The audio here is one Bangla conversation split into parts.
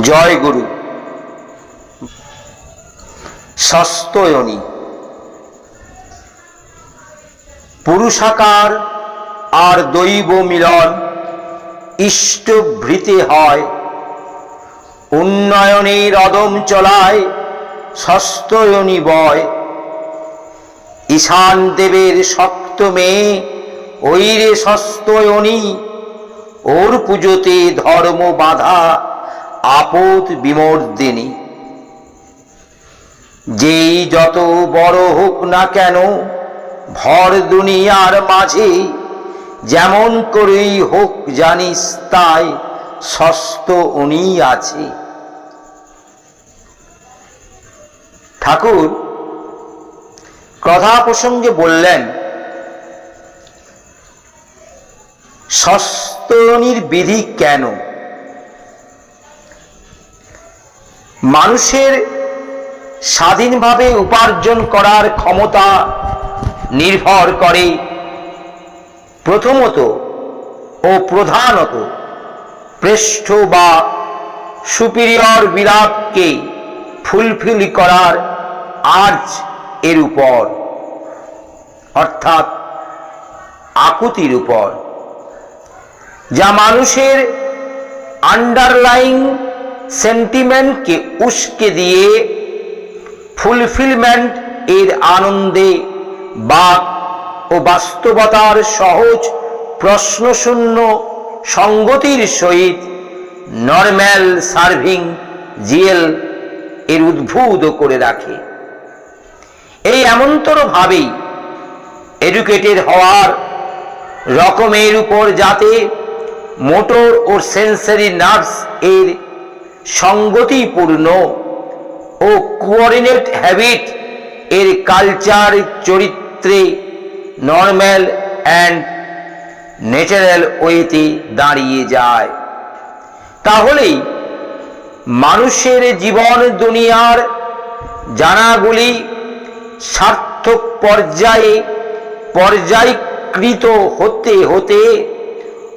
জয় গুরু। সস্তয়নী। পুরুষাকার আর দৈব মিলন ইষ্টভৃতে হয়। উন্নয়নের অদম চলায় সস্তয়নী বয়। ঈশান দেবের শক্ত মেয়ে ওই রে সস্তয়নী। ওর পুজোতে ধর্ম বাধা আপদ বিমর্দিনী যেই যত বড় হোক না কেন, ভর দুনিয়ার মাঝে যেমন করেই হোক জানিস তাই সস্ত উনি আছে। ঠাকুর, কথা প্রসঙ্গে বললেন সস্তরণীর বিধি কেন? মানুষের স্বাধীনভাবে উপার্জন করার ক্ষমতা নির্ভর করে প্রথমত ও প্রধানত পৃষ্ঠ বা সুপিরিয়র বিরাটকে ফুলফিল করার আর্জ এর উপর, অর্থাৎ আকুতির উপর, যা মানুষের আন্ডারলাইং সেন্টিমেন্টকে উস্কে দিয়ে ফুলফিলমেন্ট এর আনন্দে বাক ও বাস্তবতার সহজ প্রশ্নশূন্য সঙ্গতির সহিত নর্ম্যাল সার্ভিং জিএল এর উদ্ভুত করে রাখে এই এমনতর ভাবেই এডুকেটেড হওয়ার রকমের উপর যাতে মোটর ও সেন্সারি নার্ভস এর সঙ্গতিপূর্ণ ও কোঅর্ডিনেট হ্যাবিট এর কালচার চরিত্রে নর্ম্যাল অ্যান্ড ন্যাচারাল ওয়েতে দাঁড়িয়ে যায়। তাহলেই মানুষের জীবন, দুনিয়ার জানাগুলি সার্থক পর্যায়ে পর্যায়কৃত হতে হতে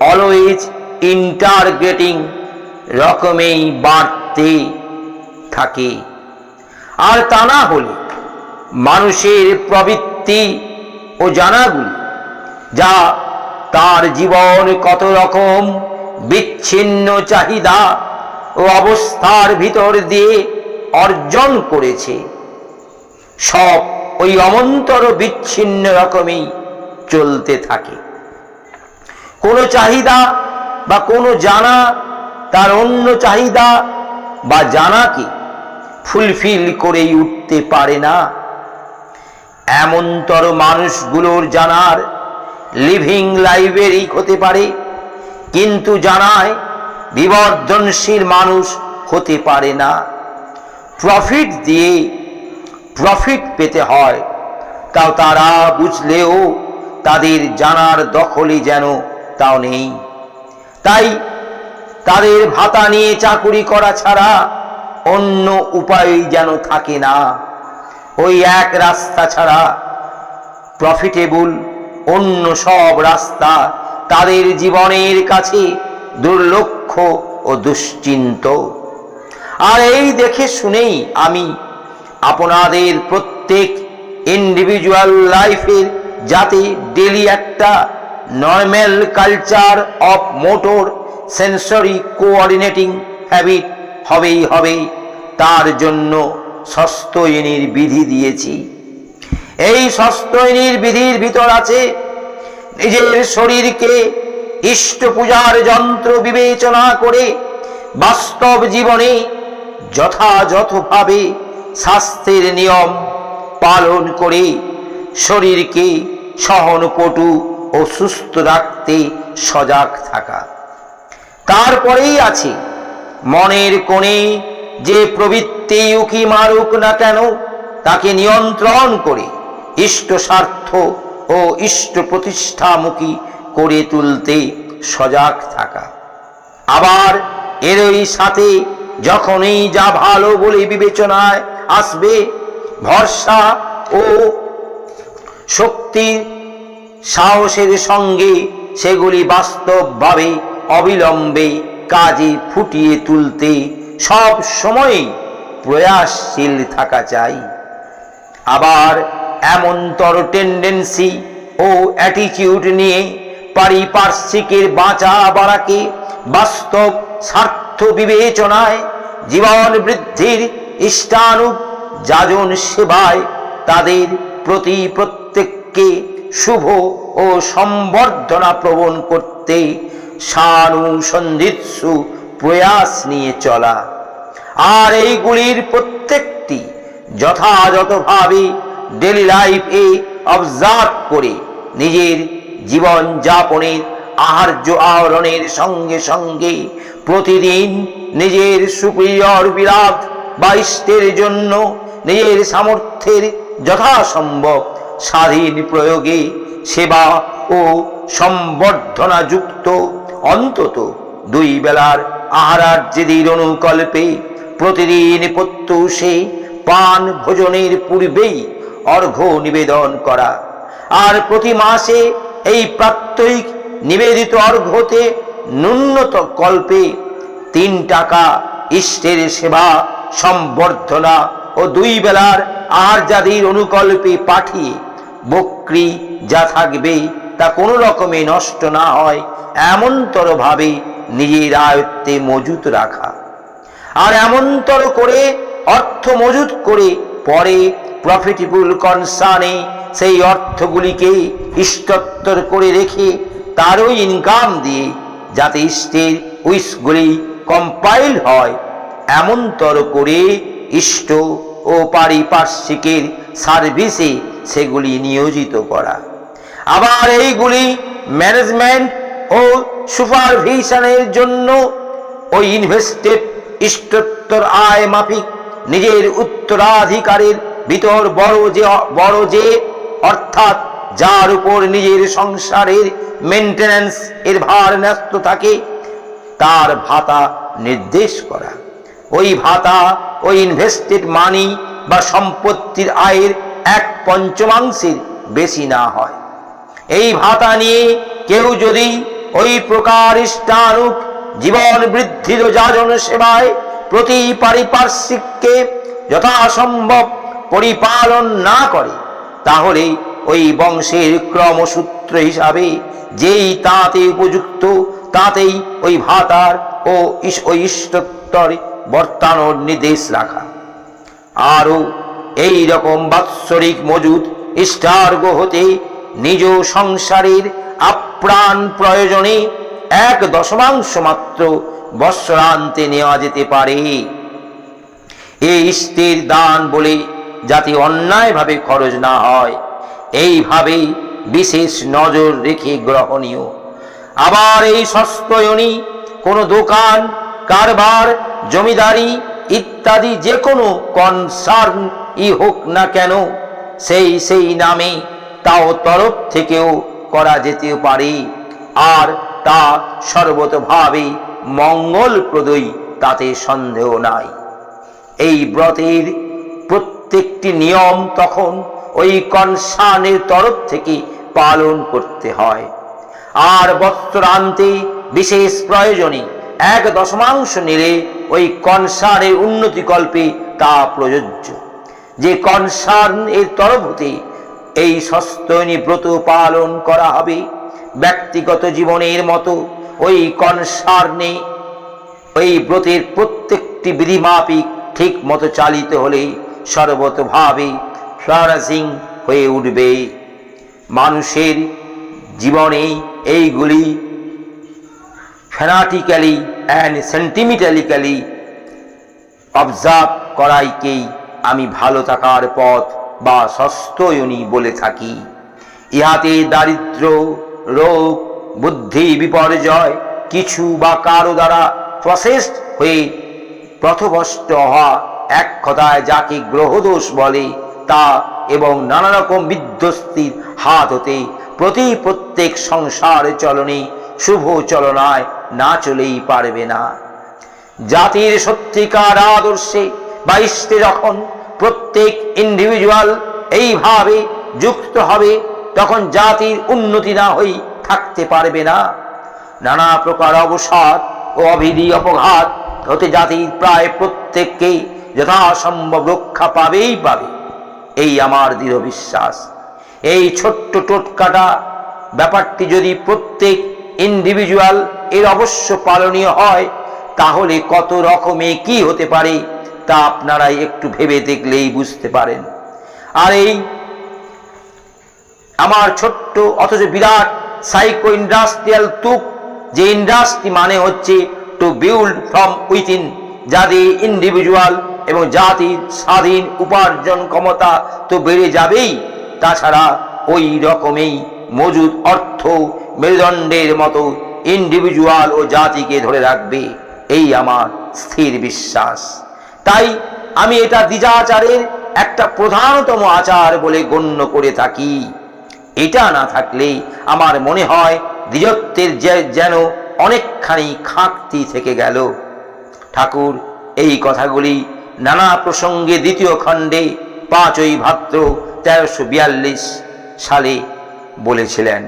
অলওয়েজ ইন্টারগ্রেটিং রকমেই বাড়তে থাকে। আর তা না হলে মানুষের প্রবৃত্তি ও জানাগুলি, যা তার জীবন কত রকম বিচ্ছিন্ন চাহিদা ও অবস্থার ভিতর দিয়ে অর্জন করেছে, সব ওই অমন্তর বিচ্ছিন্ন রকমেই চলতে থাকে। কোনো চাহিদা বা কোনো জানা তার অন্য চাহিদা বা জানাকে ফুলফিল করেই উঠতে পারে না। এমনতর মানুষগুলোর জানার লিভিং লাইব্রেরি হতে পারে, কিন্তু জানায় বিবর্ধনশীল মানুষ হতে পারে না। প্রফিট দিয়ে প্রফিট পেতে হয়, তাও তারা বুঝলেও তাদের জানার দখলে যেন তাও নেই। তাই তাদের ভাতা নিয়ে চাকুরি করা ছাড়া অন্য উপায় যেন থাকে না। ওই এক রাস্তা ছাড়া প্রফিটেবল অন্য সব রাস্তা তাদের জীবনের কাছে দুর্লক্ষ ও দুশ্চিন্ত। আর এই দেখে শুনেই আমি আপনাদের প্রত্যেক ইন্ডিভিজুয়াল লাইফের যাতে ডেলি একটা normal culture of motor sensory coordinating habit হবেই হবে তার জন্য সস্তয়নীর বিধি দিয়েছি। এই সস্তয়নীর বিধির ভিতর আছে নিজের শরীরকে ইষ্ট পূজার যন্ত্র বিবেচনা করে বাস্তব জীবনে যথাযথভাবে স্বাস্থ্যের নিয়ম পালন করে শরীরকে সহনপটু ও সুস্থ রাখতে সজাগ থাকা। তারপরেই আছে। মনের কোণে যে প্রবৃত্তি উকি মারুক না কেন, তাকে নিয়ন্ত্রণ করে ইষ্ট স্বার্থ ও ইষ্ট প্রতিষ্ঠামুখী করে তুলতে সজাগ থাকা। আবার এরই সাথে যখনই যা ভালো বলে বিবেচনায় আসবে, ভরসা ও শক্তি সাহসের সঙ্গে সেগুলি বাস্তবভাবে অবিলম্বে কাজে ফুটিয়ে তুলতে সব সময় প্রয়াসশীল থাকা চাই। আবার এমনতর টেন্ডেন্সি ও অ্যাটিটিউড নিয়ে পারিপার্শ্বিকের বাঁচা বাড়াকে বাস্তব স্বার্থ বিবেচনায় জীবন বৃদ্ধির ইষ্টানুক যাজন সেবায় তাদের প্রতি প্রত্যেককে শুভ ও সম্বর্ধনা প্রবণ করতে সানুসন্ধিৎসু প্রয়াস নিয়ে চলা। আর এইগুলির প্রত্যেকটি যথাযথভাবে ডেলি লাইফে অবজার্ভ করে নিজের জীবন যাপনের, আহার্য আহরণের সঙ্গে সঙ্গে প্রতিদিন নিজের সুপ্রিয়র বিরাট বা ইষ্টের জন্য নিজের সামর্থ্যের যথাসম্ভব স্বাধীন প্রয়োগে সেবা ও সম্বর্ধনা যুক্ত অন্তত দুই বেলার আহারার্যেদের অনুকল্পে প্রতিদিন প্রত্যুষে পান ভোজনের পূর্বেই অর্ঘ্য নিবেদন করা। আর প্রতি মাসে এই প্রাত্যহিক নিবেদিত অর্ঘ্যতে ন্যূনত কল্পে তিন টাকা ইষ্টের সেবা, সম্বর্ধনা ও দুই বেলার আহারজাদির অনুকল্পে পাঠিয়ে বক্রি যা থাকবে তা কোনো রকমে নষ্ট না হয়, এমনতর ভাবে নিজের আয়ত্তে মজুত রাখা। আর এমনতর করে, অর্থ মজুত করে পরে প্রফিটেবল কনসার্নে সেই অর্থগুলিকে ইষ্টত্তর করে রেখে তারও ইনকাম দিয়ে যাতে ইষ্টের উইসগুলি কম্পাইল হয়, এমনতর করে ইষ্ট ও পারিপার্শ্বিকের সার্ভিসে সেগুলি নিয়োজিত করা। আবার এইগুলি ম্যানেজমেন্ট ও সুপারভিশনের জন্য ওই ইনভেস্টেড ইষ্টত্তর আয় মাফিক নিজের উত্তরাধিকারের ভিতর বড় যে বড় যে, অর্থাৎ যার উপর নিজের সংসারের মেনটেন্যান্স এর ভার ন্যস্ত থাকে, তার ভাতা নির্দেশ করা। ওই ভাতা, ওই ইনভেস্টেড মানি বা সম্পত্তির আয়ের এক পঞ্চমাংশের বেশি না হয়। এই ভাতা নিয়ে কেউ যদি ওই প্রকার ইষ্টানুক জীবন বৃদ্ধির যাজন সেবায় প্রতি পারিপার্শ্বিককে যথাসম্ভব পরিপালন না করে, তাহলে ওই বংশের ক্রমসূত্র হিসাবে যেই তাতে উপযুক্ত, তাতেই ওই ভাতার ও ওই বর্তানোর নির্দেশ রাখা। আরও এই রকম বাৎসরিক মজুদ ইষ্টার্গ হতে নিজ সংসারের আপ্রাণ প্রয়োজনে এক দশমাংশ মাত্র বৎসরান্তে নেওয়া যেতে পারে। এই ইষ্টের দান বলে যাতে অন্যায়ভাবে খরচ না হয় এইভাবে বিশেষ নজর রেখে গ্রহণীয়। আবার এই সস্তয়নী কোনো দোকান, কারবার, জমিদারি ইত্যাদি যে কোনো কনসার্ন ই হোক না কেন, সেই সেই নামে তাও তরফ থেকেও করা যেতে পারে। আর তা সর্বতভাবে মঙ্গলপ্রদই, তাতে সন্দেহ নাই। এই ব্রতের প্রত্যেকটি নিয়ম তখন ওই কনসার্নের তরফ থেকে পালন করতে হয়। আর বস্ত্র বস্ত্রান্তে বিশেষ প্রয়োজনে এক দশমাংশ নিলে ওই কনসার্নের উন্নতিকল্পে তা প্রযোজ্য। যে কনসার্ন এর তরফ হতে এই সস্তনী ব্রত পালন করা হবে। ব্যক্তিগত জীবনের মতো ওই কনসার্নে ওই ব্রতের প্রত্যেকটি বিধিমাপিক ঠিক মতো চালিত হলে সর্বতভাবে ফ্লারাসিং হয়ে উঠবে। মানুষের জীবনে এইগুলি ফ্যানাটিক্যালি অ্যান্ড সেন্টিমিটালিক্যালি অবজার্ভ করাইকেই আমি ভালো থাকার পথ বা সস্তয়নী বলে থাকি। ইহাতে দারিদ্র, রোগ, বুদ্ধি বিপর্যয় কিছু বা কারও দ্বারা প্রসেসড হয়ে প্রথভষ্ট হওয়া এক কথায় যাকে গ্রহদোষ বলে, তা এবং নানা রকম বিধ্বস্তির হাত হতে প্রতি প্রত্যেক সংসার চলনে শুভ চলনায় না চলেই পারবে না। জাতির সত্যিকার আদর্শে বা ইষ্টে যখন প্রত্যেক ইন্ডিভিজুয়াল এইভাবে যুক্ত হবে, তখন জাতির উন্নতি না হই থাকতে পারবে না। নানা প্রকার অবসাদ ও অভিধি অপঘাত হতে জাতির প্রায় প্রত্যেককে যথাসম্ভব রক্ষা পাবেই পাবে। এই আমার দৃঢ় বিশ্বাস। এই ছোট্ট টোটকাটা ব্যাপারটি যদি প্রত্যেক ইন্ডিভিজুয়াল এর অবশ্য পালনীয় হয়, তাহলে কত রকমে কি হতে পারে তা আপনারাই একটু ভেবে দেখলেই বুঝতে পারেন। আর এই আমার ছোট্ট, অথচ বিরাট সাইকো ইন্ডাস্ট্রিয়াল তুক, যে ইন্ডাস্ট্রি মানে হচ্ছে টু বিল্ড ফ্রম উইথিন যাদের ইন্ডিভিজুয়াল এবং জাতির স্বাধীন উপার্জন ক্ষমতা তো বেড়ে যাবেই। তাছাড়া ওই রকমেই মজুদ অর্থ মেরুদণ্ডের মতো ইন্ডিভিজুয়াল ও জাতিকে ধরে রাখবে। এই আমার স্থির বিশ্বাস। তাই আমি এটা দ্বিজাচারের একটা প্রধানতম আচার বলে গণ্য করে থাকি। এটা না থাকলে আমার মনে হয় দ্বিজত্বের যেন অনেকখানি খাঁকতি থেকে গেল। ঠাকুর, এই কথাগুলি নানা প্রসঙ্গে দ্বিতীয় খণ্ডে পাঁচই ভাদ্র তেরোশো সালে বলেছিলেন।